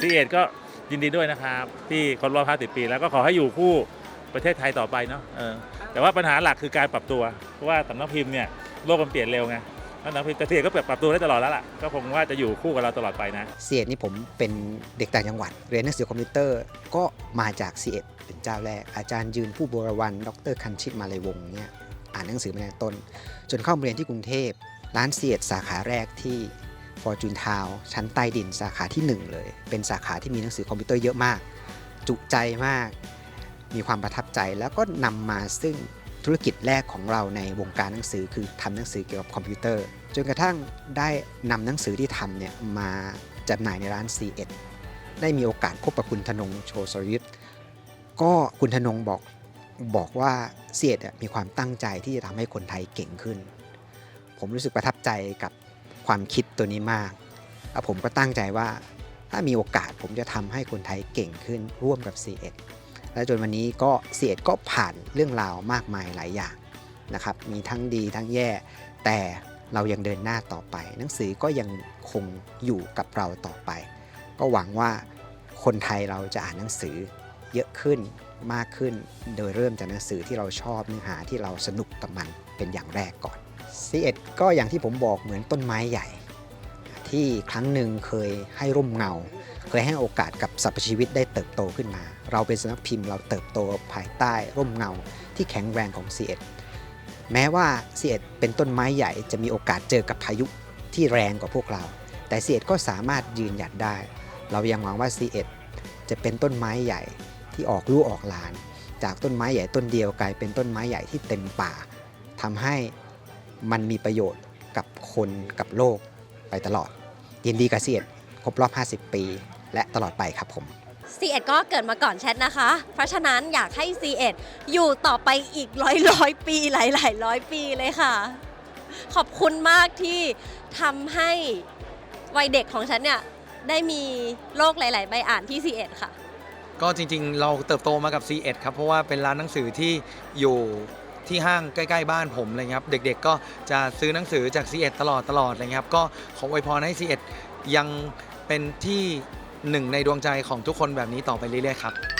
ซีเอ็ดก็ยินดีด้วยนะครับ ที่ครบรอบ50 ปี แล้วก็ขอให้อยู่คู่ประเทศไทยต่อไปเนาะเออแต่ว่าปัญหาหลักคือการปรับตัว เพราะว่าสำนักพิมพ์เนี่ยโลกมันเปลี่ยนเร็วไงสำนักพิมพ์แต่ซีเอ็ดก็ปรับตัวได้ตลอดแล้วล่ะก็คงว่าจะอยู่คู่กับเราตลอดไปนะเซียดนี่ผมเป็นเด็กต่างจังหวัด เรียนหนังสือคอมพิวเตอร์ก็มาจากเซียดเป็นเจ้าแรก อาจารย์ยืนผู้บรวัน ดรคันชิตมาเลยวงศ์เนี่ยอ่านหนังสือมาตั้งต้น จนเข้ามาเรียนที่กรุงเทพร้านเซียดสาขาแรกที่ ฟอร์จูนทาวชั้นใต้ดินสาขาที่ 1 เลย เป็นสาขาที่มีหนังสือคอมพิวเตอร์เยอะมาก จุใจมาก มีความประทับใจแล้วก็นำมาซึ่งธุรกิจแรกของเราในวงการหนังสือคือทำหนังสือเกี่ยวกับคอมพิวเตอร์ จนกระทั่งได้นำหนังสือที่ทำเนี่ยมาจำหน่ายในร้าน C1 ได้มีโอกาสพบกับคุณธนงโชสรยุทธก็คุณธนงบอกบอกว่าเสียดมีความตั้งใจที่จะทำให้คนไทยเก่งขึ้น ผมรู้สึกประทับใจกับ ความคิดตัวนี้มากแล้วผมก็ตั้งใจว่าถ้ามีโอกาสผมจะทำให้คนไทยเก่งขึ้นร่วมกับ C1 และจนวันนี้ก็ C1 ก็ผ่านเรื่องราวมากมายหลายอย่างนะครับ มีทั้งดีทั้งแย่ แต่เรายังเดินหน้าต่อไป หนังสือก็ยังคงอยู่กับเราต่อไป ก็หวังว่าคนไทยเราจะอ่านหนังสือเยอะขึ้นมากขึ้น โดยเริ่มจากหนังสือที่เราชอบเนื้อหาที่เราสนุกกับมันเป็นอย่างแรกก่อน C1 ก็อย่างที่ผมบอกเหมือนต้นไม้ใหญ่ ที่ครั้งหนึ่งเคยให้ร่มเงา เคยให้โอกาสกับสรรพชีวิตได้เติบโตขึ้นมา เราเป็นสนักพิมพ์เราเติบโตภายใต้ร่มเงาที่แข็งแรงของ C1 แม้ว่า C1 เป็นต้นไม้ใหญ่จะมีโอกาสเจอกับพายุที่แรงกว่าพวกเรา แต่ C1 ก็สามารถยืนหยัดได้ เรายังหวังว่า C1 จะเป็นต้นไม้ใหญ่ที่ออกลูกออกหลาน จากต้นไม้ใหญ่ต้นเดียวกลายเป็นต้นไม้ใหญ่ที่เต็มป่าทำให้ มันมีประโยชน์กับคนกับโลกไปตลอด ยินดีกับ C1 ครบรอบ 50 ปี และตลอดไปครับผม C1 ก็เกิดมาก่อนแชทนะคะ เพราะฉะนั้นอยากให้ C1 อยู่ต่อไปอีกร้อยร้อยปีหลายหลายร้อยปีเลยค่ะ ขอบคุณมากที่ทำให้วัยเด็กของฉันเนี่ย ได้มีโลกหลาย ๆ ใบอ่านที่ C1 ค่ะ ก็จริงๆ เราเติบโตมากับ C1 ครับ เพราะว่าเป็นร้านหนังสือที่อยู่ ที่ห้างใกล้ๆบ้านผมเลยครับเด็กๆก็จะซื้อหนังสือจาก C1 ตลอดตลอดเลยครับก็ขออวยพรให้ C1 ยังเป็นที่หนึ่งในดวงใจของทุกคนแบบนี้ต่อไปเรื่อยๆครับ